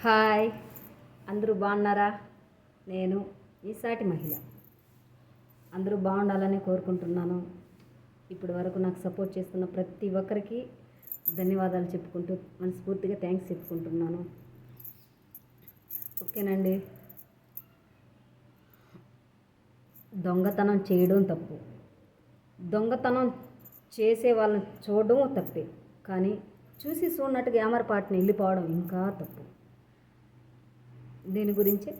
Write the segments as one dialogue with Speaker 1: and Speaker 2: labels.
Speaker 1: Hi. అందరూ బాగున్నారా? నేను ఈసాటి మహిళ. అందరూ బాగుండాలని కోరుకుంటున్నాను. ఇప్పటి వరకు నాకు సపోర్ట్ చేస్తున్న ప్రతి ఒక్కరికి ధన్యవాదాలు చెప్పుకుంటూ మనస్ఫూర్తిగా థ్యాంక్స్ చెప్పుకుంటున్నాను. ఓకేనండి. దొంగతనం చేయడం తప్పు. దొంగతనం చేసే వాళ్ళని చూడడం తప్పే. కానీ చూసి చూడనట్టుగా ఏమరపాటిని వెళ్ళిపోవడం ఇంకా తప్పు. దీని గురించే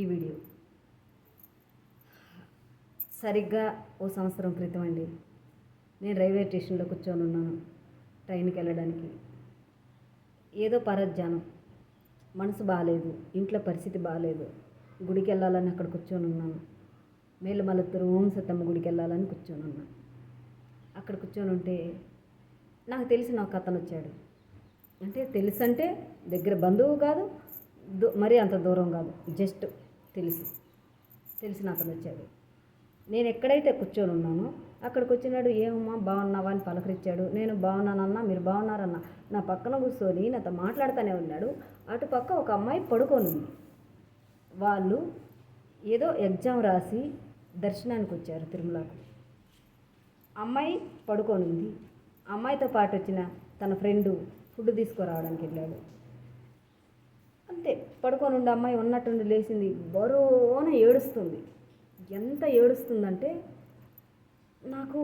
Speaker 1: ఈ వీడియో. సరిగ్గా ఓ సంవత్సరం క్రితం అండి. నేను రైల్వే స్టేషన్లో కూర్చొని ఉన్నాను ట్రైన్కి వెళ్ళడానికి. ఏదో పరధ్యానం. మనసు బాగాలేదు ఇంట్లో పరిస్థితి బాగాలేదు గుడికి వెళ్ళాలని అక్కడ కూర్చొని ఉన్నాను. మేలుమలత్తూరు ఓం సత్తమ్మ గుడికి వెళ్ళాలని కూర్చొని ఉన్నాను అక్కడ కూర్చొని ఉంటే నాకు తెలిసిన ఒక అతను వచ్చాడు. అంటే తెలుసు అంటే దగ్గర బంధువు కాదు మరీ అంత దూరం కాదు. జస్ట్ తెలుసు. తెలిసిన అతను వచ్చాడు. నేను ఎక్కడైతే కూర్చొని ఉన్నానో అక్కడికి వచ్చినాడు ఏమమ్మా బాగున్నావా? అని పలకరించాడు. నేను బాగున్నానన్నా మీరు బాగున్నారన్నా నా పక్కన కూర్చొని నాతో మాట్లాడుతూనే ఉన్నాడు. అటు పక్క ఒక అమ్మాయి పడుకొని ఉంది. వాళ్ళు ఏదో ఎగ్జామ్ రాసి దర్శనానికి వచ్చారు తిరుమలకు. అమ్మాయి పడుకొని ఉంది. అమ్మాయితో పాటు వచ్చిన తన ఫ్రెండు ఫుడ్ తీసుకురావడానికి వెళ్ళాడు. అంతే పడుకొని ఉండి అమ్మాయి ఉన్నట్టుండి లేచింది. బరోన ఏడుస్తుంది. ఎంత ఏడుస్తుందంటే నాకు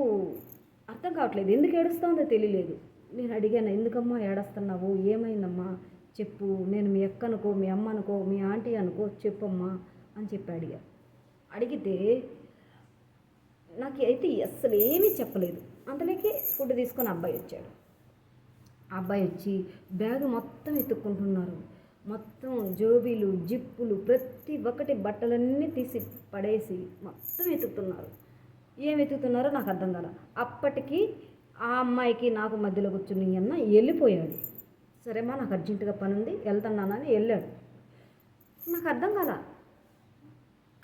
Speaker 1: అర్థం కావట్లేదు. ఎందుకు ఏడుస్తుందో తెలియలేదు. నేను అడిగాను ఎందుకమ్మా ఏడుస్తున్నావు? ఏమైందమ్మా? చెప్పు. నేను మీ అక్క అనుకో మీ అమ్మ అనుకో మీ ఆంటీ అనుకో చెప్పమ్మా అని చెప్పి అడిగా. అడిగితే నాకు అయితే అస్సలు ఏమీ చెప్పలేదు. అంతలోకి ఫుడ్ తీసుకొని అబ్బాయి వచ్చాడు. అబ్బాయి వచ్చి బ్యాగ్ మొత్తం ఎత్తుక్కుంటున్నారు. మొత్తం జోబీలు జిప్పులు ప్రతి ఒక్కటి బట్టలన్నీ తీసి పడేసి మొత్తం వెతుకుతున్నారు. ఏం వెతుకుతున్నారో నాకు అర్థం కాల. అప్పటికి ఆ అమ్మాయికి నాకు మధ్యలో కూర్చుని అన్న వెళ్ళిపోయాడు. సరేమా నాకు అర్జెంటుగా పని ఉంది వెళ్తున్నానని వెళ్ళాడు. నాకు అర్థం కాల.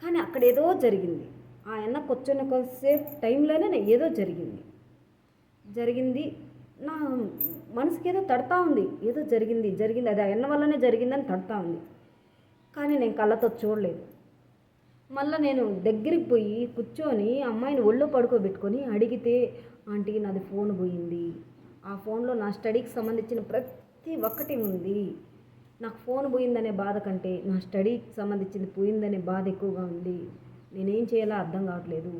Speaker 1: కానీ అక్కడ ఏదో జరిగింది. ఆ కూర్చొని కొంతసేపు టైంలోనే ఏదో జరిగింది. జరిగింది నా మనసుకి ఏదో తడతా ఉంది. ఏదో జరిగింది జరిగింది. అది ఆ ఎన్న వల్లనే జరిగిందని తడతా ఉంది. కానీ నేను కళ్ళతో చూడలేదు. మళ్ళీ నేను దగ్గరికి పోయి కూర్చొని అమ్మాయిని ఒళ్ళో పడుకోబెట్టుకొని అడిగితే ఆంటీ నాది ఫోన్ పోయింది. ఆ ఫోన్లో నా స్టడీకి సంబంధించిన ప్రతి ఒక్కటి ఉంది. నాకు ఫోన్ పోయిందనే బాధ కంటే నా స్టడీకి సంబంధించింది పోయిందనే బాధ ఎక్కువగా ఉంది. నేనేం చేయాలో అర్థం కావట్లేదు.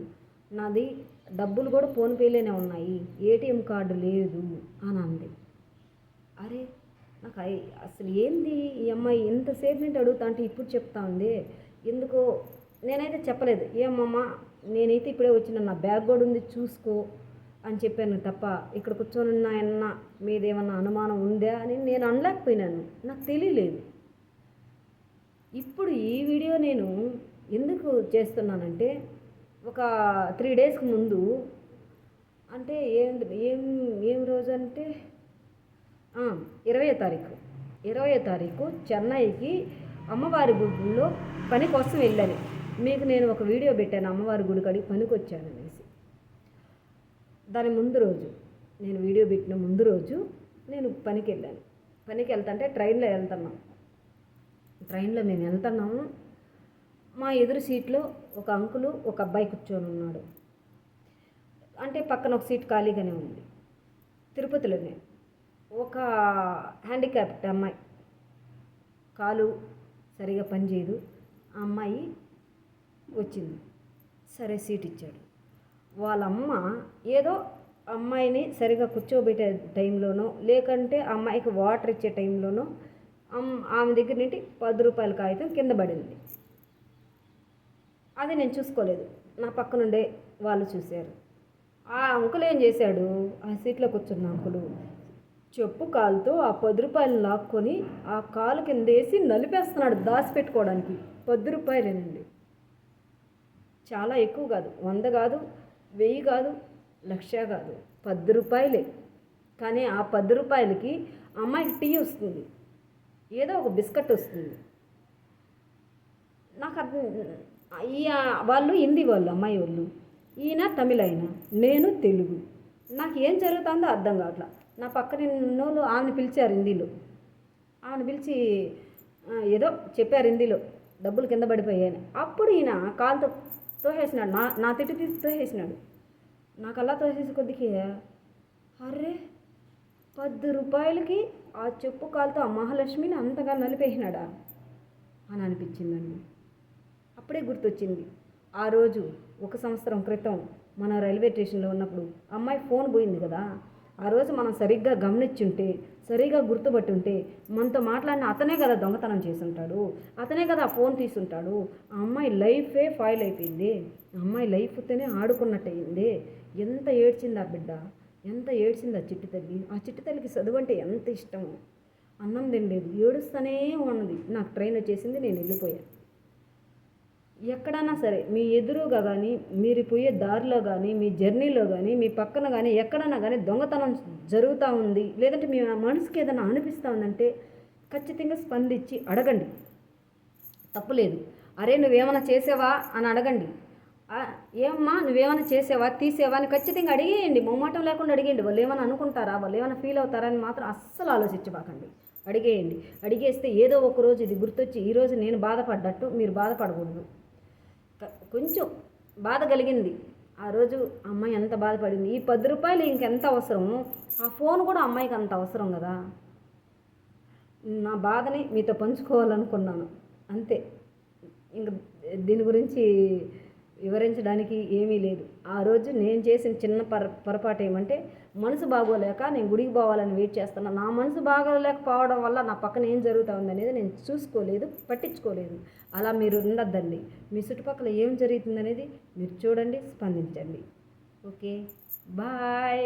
Speaker 1: నాది డబ్బులు కూడా ఫోన్పేలోనే ఉన్నాయి. ఏటీఎం కార్డు లేదు అని అంది. అరే నాకు అసలు ఏంది ఈ అమ్మాయి? ఎంతసేపు నుండి అడుగుతా అంటే ఇప్పుడు చెప్తా ఉంది. ఎందుకో నేనైతే చెప్పలేదు. ఏమమ్మా నేనైతే ఇప్పుడే వచ్చిన నా బ్యాగ్ కూడా ఉంది చూసుకో అని చెప్పాను తప్ప ఇక్కడ కూర్చొని ఉన్నాయన్న మీదేమన్నా అనుమానం ఉందా అని నేను అనలేకపోయినాను. నాకు తెలియలేదు. ఇప్పుడు ఈ వీడియో నేను ఎందుకు చేస్తున్నానంటే ఒక త్రీ డేస్కి ముందు అంటే ఏం ఏం ఏం రోజు అంటే ఇరవయో తారీఖు. ఇరవయో తారీఖు చెన్నైకి అమ్మవారి గుడిలో పని కోసం వెళ్ళాను. మీకు నేను ఒక వీడియో పెట్టాను అమ్మవారి గుడి కాడికి పనికి వచ్చాను అనేసి. దాని ముందు రోజు నేను వీడియో పెట్టిన ముందు రోజు నేను పనికి వెళ్ళాను. పనికి వెళ్తుంటే ట్రైన్లో వెళ్తున్నాం. ట్రైన్లో మేము వెళ్తున్నాము. మా ఎదురు సీట్లో ఒక అంకులు ఒక అబ్బాయి కూర్చొని ఉన్నాడు. అంటే పక్కన ఒక సీట్ ఖాళీగానే ఉంది. తిరుపతిలోనే. ఒక హ్యాండిక్యాప్డ్ అమ్మాయి. కాలు సరిగా పనిచేయదు. ఆ అమ్మాయి వచ్చింది. సరే సీట్ ఇచ్చాడు. వాళ్ళ అమ్మ ఏదో అమ్మాయిని సరిగా కూర్చోబెట్టే టైంలోనో లేకంటే అమ్మాయికి వాటర్ ఇచ్చే టైంలోనో ఆమె దగ్గర నుండి పది రూపాయల కాగితం కింద పడింది. అది నేను చూసుకోలేదు. నా పక్కనుండే వాళ్ళు చూశారు. ఆ అంకుల్ ఏం చేశాడు? ఆ సీట్లో కూర్చున్న అంకులు చెప్పు కాలుతో ఆ పది రూపాయలు లాక్కొని ఆ కాలు కింద వేసి నలిపేస్తున్నాడు దాచిపెట్టుకోవడానికి. పది రూపాయలేనండి. చాలా ఎక్కువ కాదు. వంద కాదు వెయ్యి కాదు లక్ష కాదు. పది రూపాయలే. కానీ ఆ పది రూపాయలకి అమ్మాయికి టీ వస్తుంది. ఏదో ఒక బిస్కెట్ వస్తుంది. నాకు అర్థం ఈ వాళ్ళు హిందీ వాళ్ళు అమ్మాయి వాళ్ళు. ఈయన తమిళ ఆయన నేను తెలుగు. నాకు ఏం జరుగుతుందో అర్థం కావట్లా. నా పక్కన నోళ్ళు ఆమెను పిలిచారు హిందీలో. ఆమెను పిలిచి ఏదో చెప్పారు హిందీలో. డబ్బులు కింద పడిపోయాయని అప్పుడు ఈయన కాలుతో తోసేసినాడు. నా నా తిట్టు తీసి తోసేసినాడు. నాకు అలా తోసేసి కొద్దికి అర్రే పది రూపాయలకి ఆ చెప్పు కాలుతో ఆ మహాలక్ష్మిని అంతగా నలిపేసినాడా? అని అనిపించిందండి. అప్పుడే గుర్తొచ్చింది. ఆ రోజు ఒక సంవత్సరం క్రితం మన రైల్వే స్టేషన్లో ఉన్నప్పుడు అమ్మాయి ఫోన్ పోయింది కదా. ఆ రోజు మనం సరిగ్గా గమనించుంటే సరిగ్గా గుర్తుపట్టి ఉంటే మనతో మాట్లాడిన అతనే కదా దొంగతనం చేసుంటాడు అతనే కదా ఆ ఫోన్ తీసుంటాడు ఆ అమ్మాయి లైఫే ఫాయిల్ అయిపోయింది. ఆ అమ్మాయి లైఫ్తోనే ఆడుకున్నట్టయింది. ఎంత ఏడ్చింది ఆ బిడ్డ? ఎంత ఏడ్చింది ఆ చిట్టి తల్లి? ఆ చిట్టి తల్లికి చదువు అంటే ఎంత ఇష్టము అన్నం తినలేదు. ఏడుస్తూనే ఉన్నది. నాకు ట్రైన్ వచ్చేసింది నేను వెళ్ళిపోయాను ఎక్కడైనా సరే మీ ఎదురుగా కానీ మీరు పోయే దారిలో కానీ మీ జర్నీలో కానీ మీ పక్కన కానీ ఎక్కడైనా కానీ దొంగతనం జరుగుతూ ఉంది. లేదంటే మీ మనసుకి ఏదైనా అనిపిస్తూ ఉందంటే ఖచ్చితంగా స్పందించి అడగండి. తప్పులేదు. అరే నువ్వేమైనా చేసావా అని అడగండి. "ఆ, ఏమ్మా నువ్వేమైనా చేసావా తీసేవా అని ఖచ్చితంగా అడిగేయండి. మొమ్మాటం లేకుండా అడిగేయండి. వాళ్ళు ఏమైనా అనుకుంటారా? వాళ్ళు ఏమైనా ఫీల్ అవుతారా అని మాత్రం అస్సలు ఆలోచించబాకండి. అడిగేయండి. అడిగేస్తే ఏదో ఒక రోజు ఇది గుర్తొచ్చి ఈరోజు నేను బాధపడ్డట్టు మీరు బాధపడకూడదు. కొంచెం బాధ కలిగింది. ఆ రోజు అమ్మాయి ఎంత బాధపడింది. ఈ పది రూపాయలు ఇంకెంత అవసరము ఆ ఫోన్ కూడా అమ్మాయికి అంత అవసరం కదా? నా బాధని మీతో పంచుకోవాలనుకున్నాను. అంతే. ఇంక దీని గురించి వివరించడానికి ఏమీ లేదు. ఆ రోజు నేను చేసిన చిన్న పొర పొరపాటు ఏమంటే మనసు బాగోలేక నేను గుడికి పోవాలని వెయిట్ చేస్తున్నా. నా మనసు బాగోలేకపోవడం వల్ల నా పక్కన ఏం జరుగుతూ ఉందనేది అనేది నేను చూసుకోలేదు పట్టించుకోలేదు. అలా మీరు ఉండద్దండి. మీ చుట్టుపక్కల ఏం జరుగుతుంది అనేది మీరు చూడండి స్పందించండి. ఓకే. బాయ్.